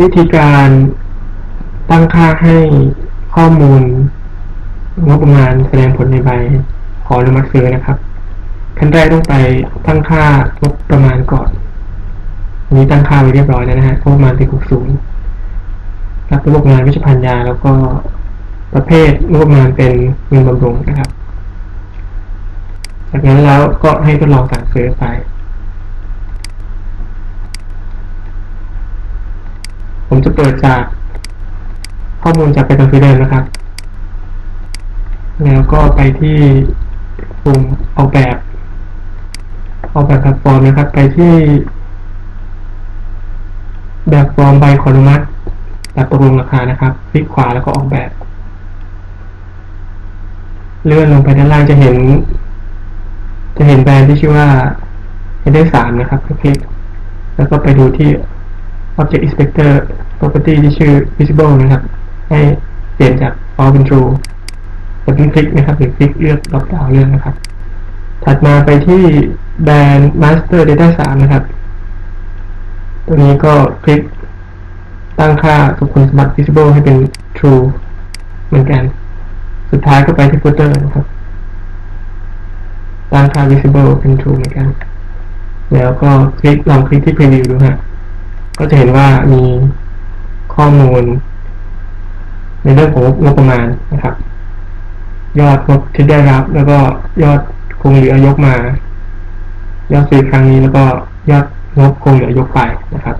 วิธีการตั้งค่าให้ข้อมูลงบประมาณแสดงผลในใบขออนุมัติซื้อนะครับขั้นแรกต้องไปตั้งค่างบประมาณก่อนอันนี้ตั้งค่าไว้เรียบร้อยแล้วนะฮะงบประมาณปี60รับระบบงานวิชพันยาแล้วก็ประเภทงบประมาณเป็นเงินบำรุงนะครับ จากนั้นแล้วก็ให้ทดลองสั่งซื้อไป ผมจะเปิดจากข้อมูลจากไปทางซื้อเดิมนะครับ แล้วก็ไปที่ปุ่มออกแบบออกแบบแบบฟอร์มนะครับ ไปที่ แบบฟอร์มใบขออนุมัติแบบตกลงราคานะครับ คลิกขวาแล้วก็ออกแบบ เลื่อนลงไปด้านล่างจะเห็น จะเห็นแบรนด์ที่ชื่อว่า Header 3นะครับคลิกแล้วก็ไปดูที่ Object Inspector Property ที่ชื่อ Visible นะครับ ให้เปลี่ยนจาก All เป็น True กดคลิกนะครับหรือคลิกเลือก drop down เลือกนะครับ ถัดมาไปที่แบรนด์ Master Data 3 นะครับ ตัวนี้ก็คลิกตั้งค่าสุขคุณสมบัติ Visible ให้เป็น True เหมือนกัน สุดท้ายก็ไปที่ Footer นะครับ ตั้งค่า visible เป็น true เหมือนกัน แล้วก็คลิกลองคลิกที่ preview ดูฮะ ก็จะเห็นว่ามีข้อมูล ในเรื่องของงบประมาณนะครับ ยอดงบที่ได้รับ แล้วก็ยอดคงเหลือยกมา ยอดซื้อครั้งนี้แล้วก็ยอดงบคงเหลือยกไปนะครับ